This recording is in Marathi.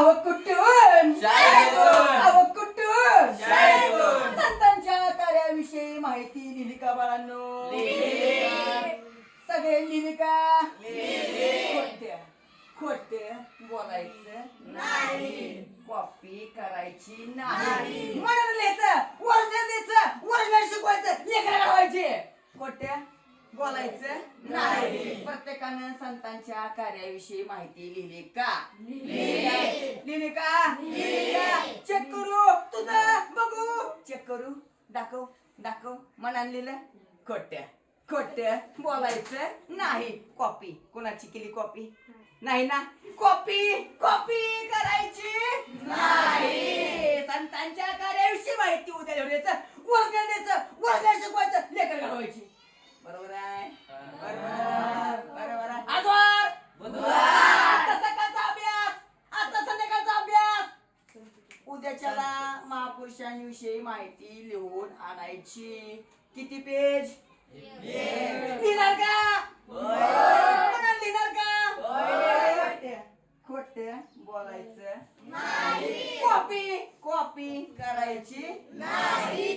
अव शाळेतून. अव शाळेतून. संतांच्या कार्याविषयी माहिती लिहिली का बाळांनो? सगळे लिहिली का? खोट्य खोट्य बोलायचं नाही. कॉपी करायची नाही. म्हणून लिहायचं वर्जन द्यायचं वर्जन शिकवायचं लेकरं लावायचे खोट्य बोलायचं नाही. प्रत्येकानं संतांच्या कार्याविषयी माहिती लिहिली का? लिहिली. लिहिली का? चेक करू. तुझा बघू. चेक करू. दाखव. दाखव. मनाने लिहिलं. खोट्या. खोट्या. बोलायचं नाही. कॉपी कोणाची केली कॉपी नाही ना? कॉपी कॉपी करायची नाही. संतांच्या कार्याविषयी माहिती उद्या द्यायचं वर्ग द्यायचं. वर्ग शिकवायचं. लेकर घडवायची. त्याच्याला महापुरुषांविषयी माहिती लिहून आणायची. किती पेज? लिहिणार का? लिहिणार का? खोट बोलायचं. कॉपी कॉपी करायची. नाही.